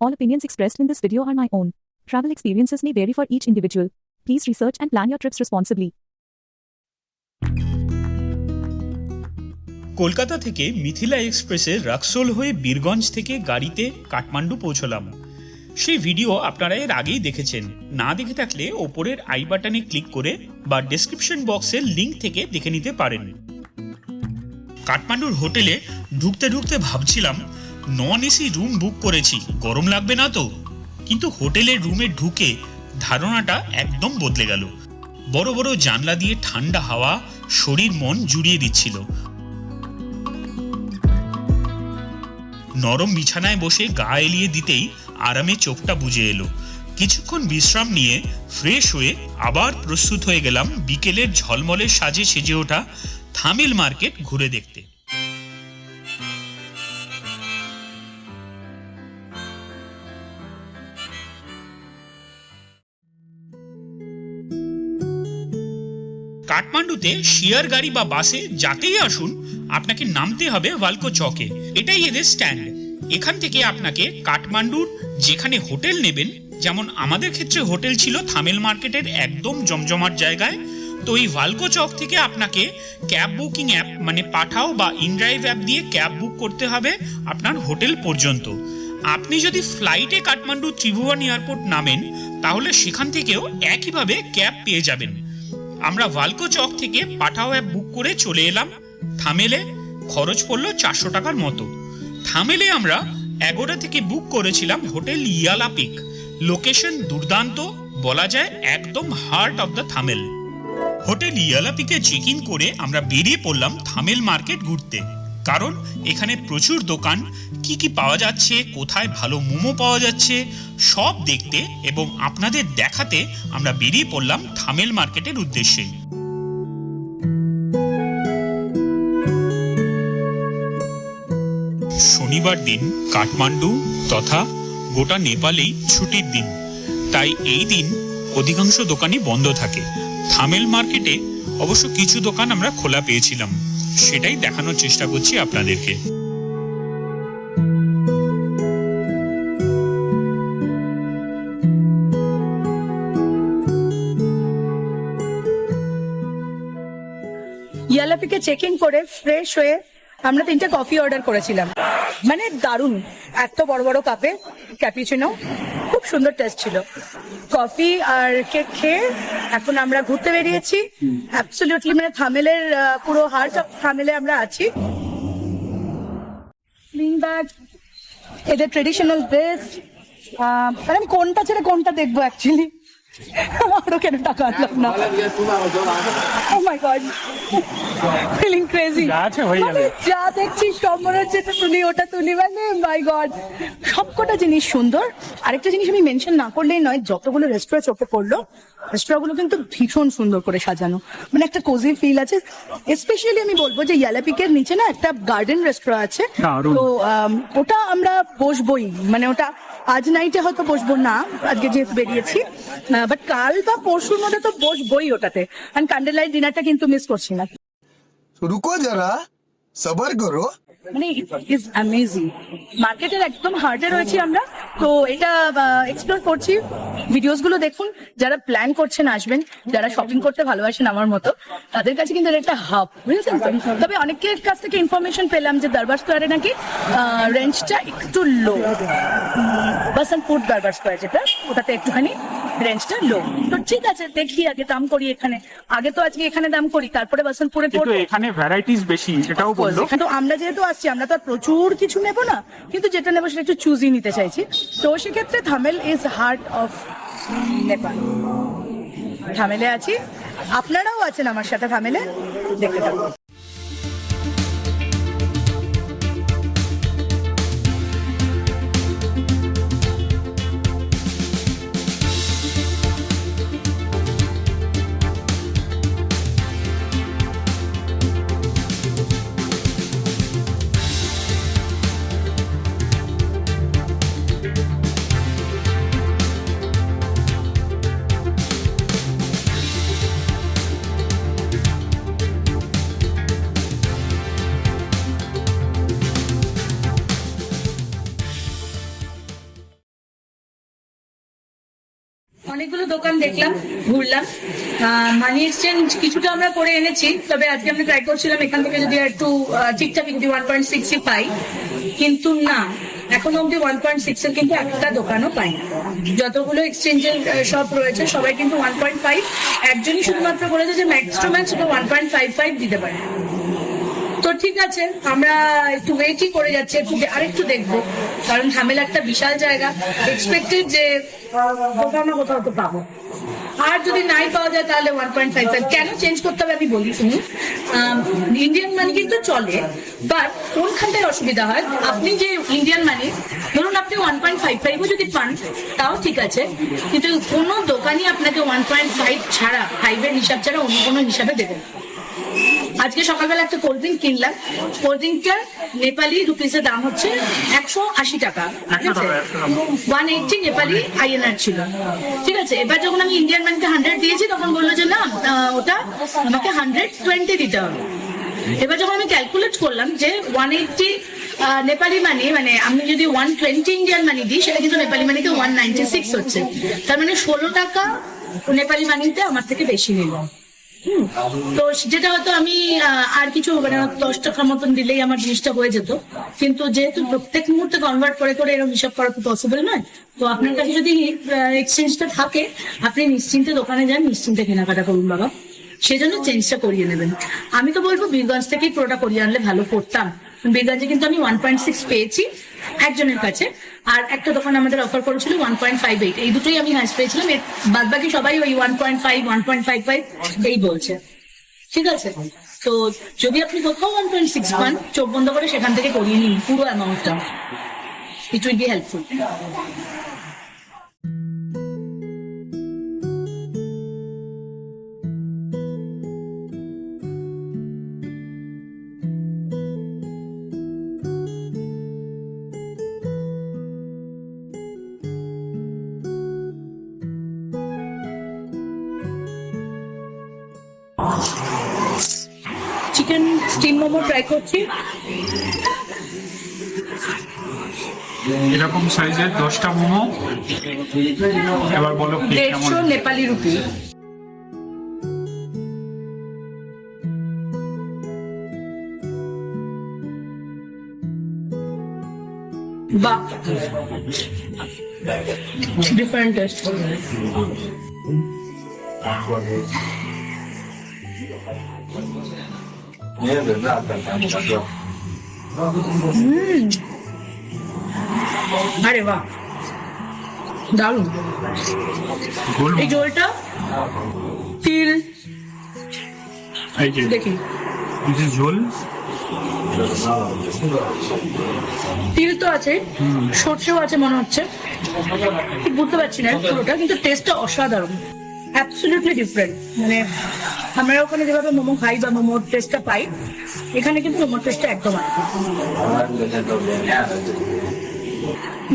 All opinions expressed in this video are my own. Travel experiences may vary for each individual. Please research and plan your trips responsibly. Kolkata থেকে মিথিলা এক্সপ্রেসে রাক্সোল হয়ে বীরগঞ্জ থেকে গাড়িতে কাঠমান্ডু পৌঁছলাম সেই video আপনারা এর আগেই দেখেছেন না দেখে থাকলে ওপরের আই বাটনে ক্লিক করে বা ডেসক্রিপশন বক্সের লিংক থেকে দেখে নিতে পারেন কাঠমান্ডুর হোটেলে ঢুকতে ঢুকতে ভাবছিলাম নন এসি রুম বুক করেছি। গরম লাগবে না তো? কিন্তু হোটেলের রুমে ঢুকে ধারণাটা একদম বদলে গেল। বড় বড় জানলা দিয়ে ঠান্ডা হাওয়া শরীর মন জুড়িয়ে দিচ্ছিল। নরম বিছানায় বসে গা এলিয়ে দিতেই আরামে চোখটা বুজে এলো। কিছুক্ষণ বিশ্রাম নিয়ে ফ্রেশ হয়ে আবার প্রস্তুত হয়ে গেলাম বিকেলের ঝলমলের সাজে সেজে ওঠা থামিল মার্কেট ঘুরে দেখতে। কাঠমান্ডুতে শিয়ার গাড়ি বা বাসে যাতেই আসুন, আপনাকে নামতে হবে ভালকো চকে। এটাই এদের স্ট্যান্ড। এখান থেকে আপনাকে কাঠমান্ডুর যেখানে হোটেল নেবেন, যেমন আমাদের ক্ষেত্রে হোটেল ছিল থামেল মার্কেটের একদম জমজমাট জায়গায়, তো এই ভালকো চক থেকে আপনাকে ক্যাব বুকিং অ্যাপ মানে পাঠাও বা ইনড্রাইভ অ্যাপ দিয়ে ক্যাব বুক করতে হবে আপনার হোটেল পর্যন্ত। আপনি যদি ফ্লাইটে কাঠমান্ডু ত্রিভুবন এয়ারপোর্ট নামেন, তাহলে সেখান থেকেও একইভাবে ক্যাব পেয়ে যাবেন। আমরা ভালকো চক থেকে পাঠাও অ্যাপ বুক করে চলে এলাম। থামেলে খরচ পড়ল চারশো টাকার মতো। থামেলে আমরা এগোরা থেকে বুক করেছিলাম হোটেল ইয়ালা পিক লোকেশন দুর্দান্ত, বলা যায় একদম heart of the Thamel. Hotel Yala peak check in করে আমরা বেরিয়ে পড়লাম থামেল মার্কেট ঘুরতে। কারণ এখানে প্রচুর দোকান। কি কি পাওয়া যাচ্ছে, কোথায় ভালো মোমো পাওয়া যাচ্ছে, সব দেখতে এবং আপনাদের দেখাতে আমরা বেরিয়ে পড়লাম থামেল মার্কেটের উদ্দেশ্যে। শনিবার দিন কাঠমান্ডু তথা গোটা নেপালেই ছুটির দিন। তাই এই দিন অধিকাংশ দোকানই বন্ধ থাকে। থামেল মার্কেটে অবশ্য কিছু দোকান আমরা খোলা পেয়েছিলাম। সেটাই দেখানোর চেষ্টা করছি আপনাদেরকে। ইয়ালাপিকে চেক করে ফ্রেশ হয়ে আমরা তিনটে কফি অর্ডার করেছিলাম। মানে দারুণ, এত বড় বড় কাপে ক্যাপিচিনো খুব সুন্দর টেস্ট ছিল। কফি আর কেক খেয়ে এখন আমরা ঘুরতে বেরিয়েছি। অ্যাবসলিউটলি মানে থামেলের পুরো হার্ট অফ থামেলে আমরা আছি। ব্যাগ এদের ট্রেডিশনাল ড্রেস মানে আমি কোনটা ছেড়ে কোনটা দেখব অ্যাকচুয়ালি আমারও কেন টাকা আনলাম না। Oh my god feeling crazy যা দেখছি সব মনে হচ্ছে এটা তুলি ওটা তুলি মানে মাই গড সবকটা জিনিস সুন্দর। আরেকটা জিনিস আমি মেনশন না করলেই নয় যতগুলো রেস্টুরেন্ট চোখে পড়ল রেস্তোরাঁগুলো কিন্তু ভীষণ সুন্দর করে সাজানো। মানে একটা কোজি ফিল আছে। স্পেশালি আমি বলব যে ইয়ালাপিকের নিচে না একটা গার্ডেন রেস্তোরাঁ আছে। হ্যাঁ, তো ওটা আমরা বসবোই। মানে ওটা আজ নাইটে হয়তো বসবো না আজকে যেহেতু বেরিয়েছি। বাট কাল বা পরশুর মধ্যে তো বসবোই ওটাতে। কারণ কান্ডেল লাইট ডিনারটা কিন্তু মিস করছি না। রুকো যারা সবার করো। মানে ইজ অ্যামেজিং মার্কেটের একদম হার্টে রয়েছি আমরা। তো এটা এক্সপ্লোর করছি। ভিডিওসগুলো দেখুন। যারা প্ল্যান করছেন আসবেন যারা শপিং করতে ভালোবাসেন আমার মতো তাদের কাছে কিন্তু একটা হাব বুঝেছেন তবে অনেকের কাছ থেকে ইনফরমেশন পেলাম যে দরবার স্কোয়ারে নাকি রেঞ্জটা একটু লো বাসনপুর দরবার স্কোয়ার যেটা ওটাতে একটুখানি রেঞ্জটা লো তো ঠিক আছে দেখি আগে দাম করি এখানে। আগে তো আজকে এখানে দাম করি তারপরে বাসনপুরে এখানে ভ্যারাইটিস বেশি সেটাও বলল। তো আমরা যেহেতু আসছি, আমরা তো আর প্রচুর কিছু নেব না, কিন্তু যেটা নেব সেটা একটু চুজই নিতে চাইছি। তো সেক্ষেত্রে Thamel is heart of Nepal থামেলে আছি। আপনারাও আছেন আমার সাথে থামেলে দেখতে থাকুন। দোকান দেখলাম, ঘুরলাম। মানি এক্সচেঞ্জ কিছুটা আমরা করে এনেছি, তবে আজকে আমরা ট্রাই করছিলাম এখান থেকে যদি একটু ঠিকঠাক যদি ওয়ান পয়েন্ট সিক্সই পাই। কিন্তু না, এখন অব্দি ওয়ান পয়েন্ট সিক্স এর কিন্তু একটা দোকানও পাই যতগুলো এক্সচেঞ্জের সব রয়েছে, সবাই কিন্তু ওয়ান পয়েন্ট ফাইভ একজনই শুধুমাত্র বলেছে যে ম্যাক্স টু ম্যাক্স ওটা ওয়ান পয়েন্ট ফাইভ ফাইভ দিতে পারে। তো ঠিক আছে, আমরা একটু ওয়েটই করে যাচ্ছি, একটু আরেকটু দেখব। কারণ ঝামেলা একটা বিশাল জায়গা এক্সপেক্টেড যে কোথাও না কোথাও তো পাবো। আর যদি নাই পাওয়া যায়, তাহলে ওয়ান পয়েন্ট ফাইভ ফাইভ কেন চেঞ্জ করতে হবে আমি বলি শুনুন। ইন্ডিয়ান মানি কিন্তু চলে বাট কোনখানটায় অসুবিধা হয়? আপনি যে ইন্ডিয়ান মানি ধরুন আপনি ওয়ান পয়েন্ট ফাইভ ফাইভও যদি পান, তাও ঠিক আছে। কিন্তু কোনো দোকানই আপনাকে ওয়ান পয়েন্ট ফাইভ ছাড়া ফাইভের হিসাব ছাড়া অন্য কোনো হিসাবে দেবে না। আজকে সকালবেলা একটা কোল্ড ড্রিঙ্ক কিনলাম। কোল্ড ড্রিঙ্কটার নেপালি রুপিসের দাম হচ্ছে একশো আশি টাকা ওয়ান এইটটি নেপালি আইএনআর ছিল। ঠিক আছে? এবার যখন আমি ইন্ডিয়ান ব্যাংকে হান্ড্রেড দিয়েছি, তখন বলল যে, না ওটা আমাকে হান্ড্রেড টোয়েন্টি দিতে হবে। এবার যখন আমি ক্যালকুলেট করলাম যে ওয়ান এইটটি নেপালি মানি মানে আমি যদি ওয়ান টোয়েন্টি ইন্ডিয়ান মানি দিই, সেটা কিন্তু নেপালি মানিতে ওয়ান নাইনটি সিক্স হচ্ছে। তার মানে ষোলো টাকা নেপালি মানিতে আমার থেকে বেশি নিল। তো যেটা হয়তো আমি আর কিছু মানে দশ টাকার মতন দিলেই আমার জিনিসটা হয়ে যেত। কিন্তু যেহেতু প্রত্যেক মুহূর্তে কনভার্ট করে করে এরকম হিসাব করা তো পসিবল নয়, তো আপনার কাছে যদি এক্সচেঞ্জটা থাকে, আপনি নিশ্চিন্তে দোকানে যান, নিশ্চিন্তে কেনাকাটা করুন বাবা। সেজন্য চেঞ্জটা করিয়ে নেবেন। আমি তো বলব, বীরগঞ্জ থেকেই পুরোটা করিয়ে আনলে ভালো, করতাম। বীরগঞ্জে কিন্তু আমি ওয়ান পয়েন্ট সিক্স পেয়েছি একজনের কাছে। আর একটা দোকান আমাদের অফার করেছিল ওয়ান পয়েন্ট ফাইভ এইট এই দুটোই আমি হাইস পেয়েছিলাম। বাদ বাকি সবাই ওই one point five one point five five এই বলছে। ঠিক আছে? তো যদি আপনি কোথাও ওয়ান পয়েন্ট সিক্স পান, চোখ বন্ধ করে সেখান থেকে করিয়ে নিন পুরো অ্যামাউন্টটা it will be helpful chicken steam momo try করছি। এরকম সাইজের দশটা মোমো। এবার বলো দেড়শো নেপালি রুপি। বাহ। ডিফারেন্ট টেস্ট আরে বাহ। এই জলটা? তিল। দেখি। ঝোল। তিল তো আছে। সর্ষেও আছে মনে হচ্ছে। বুঝতে পারছি না পুরোটা কিন্তু টেস্টটা অসাধারণ। অ্যাবসলিউটলি ডিফারেন্ট মানে আমরা ওখানে যেভাবে মোমো খাই বা মোমোর টেস্টটা পাই, এখানে কিন্তু মোমোর টেস্টটা একদম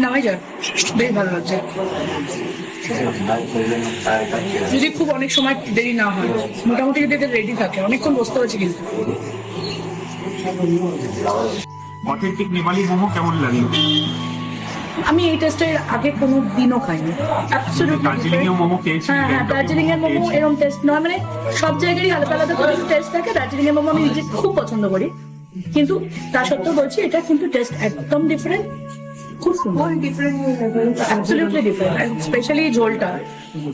নামাই যাক, বেশ ভালো লাগছে। যদি খুব অনেক সময় দেরি না হয়, মোটামুটি যদি রেডি থাকে, অনেকক্ষণ বসতে হচ্ছে কিন্তু। অথেন্টিক নেপালি মোমো কেমন লাগল আমি এই টেস্টের আগে কোনো দিনও খাইনি। হ্যাঁ হ্যাঁ দার্জিলিং এর মোমো এরকম টেস্ট নয় মানে সব জায়গারই আলাদা আলাদা করে টেস্ট থাকে দার্জিলিং এর মোমো আমি নিজে খুব পছন্দ করি। কিন্তু তা সত্ত্বেও বলছি এটা কিন্তু টেস্ট একদম ডিফারেন্ট খুব সুন্দর। অ্যাবসলিউটলি ডিফারেন্ট স্পেশালি ঝোলটা।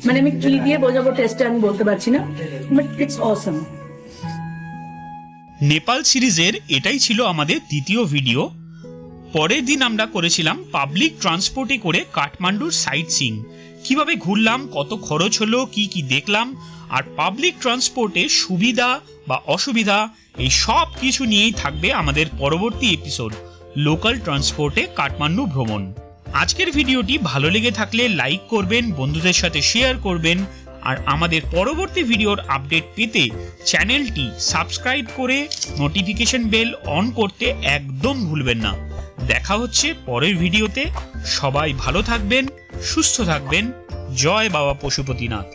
মানে আমি কি দিয়ে বোঝাবো টেস্টে আমি বলতে পারছি না বাট ইটস অসম নেপাল সিরিজের এটাই ছিল আমাদের দ্বিতীয় ভিডিও পরের দিন আমরা করেছিলাম পাবলিক ট্রান্সপোর্টে করে কাঠমান্ডুর সাইট সিং কীভাবে ঘুরলাম, কত খরচ হলো, কি কি দেখলাম, আর পাবলিক ট্রান্সপোর্টে সুবিধা বা অসুবিধা, এই সব কিছু নিয়েই থাকবে আমাদের পরবর্তী এপিসোড লোকাল ট্রান্সপোর্টে কাঠমান্ডু ভ্রমণ। আজকের ভিডিওটি ভালো লেগে থাকলে লাইক করবেন, বন্ধুদের সাথে শেয়ার করবেন আর আমাদের পরবর্তী ভিডিওর আপডেট পেতে চ্যানেলটি সাবস্ক্রাইব করে নোটিফিকেশন বেল অন করতে একদম ভুলবেন না। দেখা হচ্ছে পরের ভিডিওতে। সবাই ভালো থাকবেন, সুস্থ থাকবেন। জয় বাবা পশুপতিনাথ।